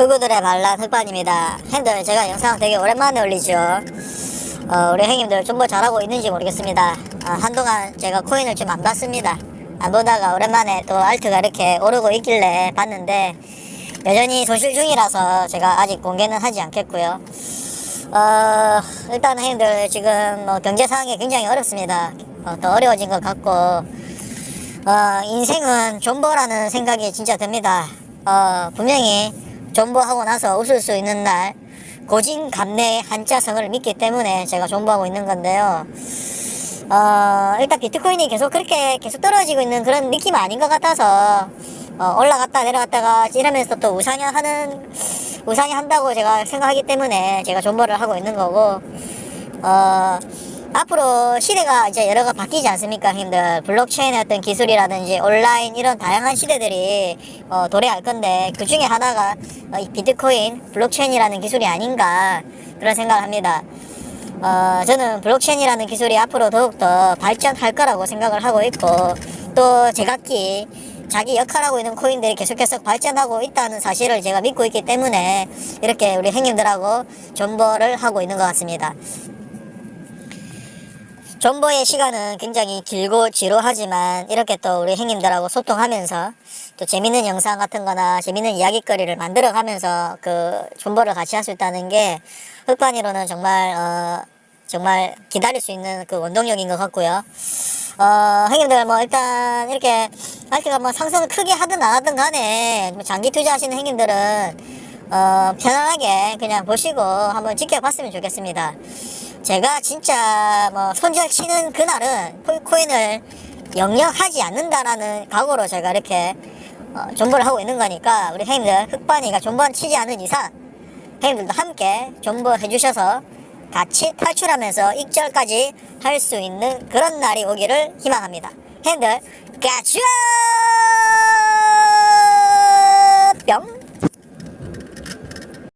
흑우들의 반란 흑반입니다. 형들 제가 영상 되게 오랜만에 올리죠. 어, 우리 형님들 좀 뭐 잘하고 있는지 모르겠습니다. 아, 한동안 제가 코인을 좀 안 봤습니다. 안 보다가 오랜만에 또 알트가 이렇게 오르고 있길래 봤는데 여전히 손실 중이라서 제가 아직 공개는 하지 않겠고요. 어, 일단 형님들 지금 뭐 경제 상황이 굉장히 어렵습니다. 어, 더 어려워진 것 같고 어, 인생은 존버라는 생각이 진짜 듭니다. 어, 분명히 존버하고 나서 웃을 수 있는 날 고진감래의 한자성을 믿기 때문에 제가 존버하고 있는 건데요. 어, 일단 비트코인이 계속 그렇게 계속 떨어지고 있는 그런 느낌 아닌 것 같아서 어, 올라갔다 내려갔다가 이러면서 또 우상향하는 우상향한다고 제가 생각하기 때문에 제가 존버를 하고 있는 거고 어, 앞으로 시대가 이제 여러 가 바뀌지 않습니까, 형님들? 블록체인의 어떤 기술이라든지 온라인 이런 다양한 시대들이 어, 도래할 건데 그 중에 하나가 어, 이 비트코인, 블록체인이라는 기술이 아닌가 그런 생각을 합니다. 어, 저는 블록체인이라는 기술이 앞으로 더욱더 발전할 거라고 생각을 하고 있고 또 제각기 자기 역할하고 있는 코인들이 계속해서 발전하고 있다는 사실을 제가 믿고 있기 때문에 이렇게 우리 형님들하고 존버를 하고 있는 것 같습니다. 존버의 시간은 굉장히 길고 지루하지만 이렇게 또 우리 형님들하고 소통하면서 또 재밌는 영상 같은 거나 재밌는 이야기거리를 만들어 가면서 그 존버를 같이 할 수 있다는 게 흑반이로는 정말 어 정말 기다릴 수 있는 그 원동력인 것 같고요. 어, 형님들 뭐 일단 이렇게 알트가 뭐 상승을 크게 하든 안 하든 간에 뭐 장기 투자하시는 형님들은 어, 편안하게 그냥 보시고 한번 지켜봤으면 좋겠습니다. 제가 진짜 뭐 손절 치는 그날은 코- 코인을 영영하지 않는다라는 각오로 제가 이렇게 어, 존버를 하고 있는 거니까 우리 형님들 흑반이가 존버 치지 않은 이상 형님들도 함께 존버 해 주셔서 같이 탈출하면서 익절까지 할 수 있는 그런 날이 오기를 희망합니다. 형님들 가자!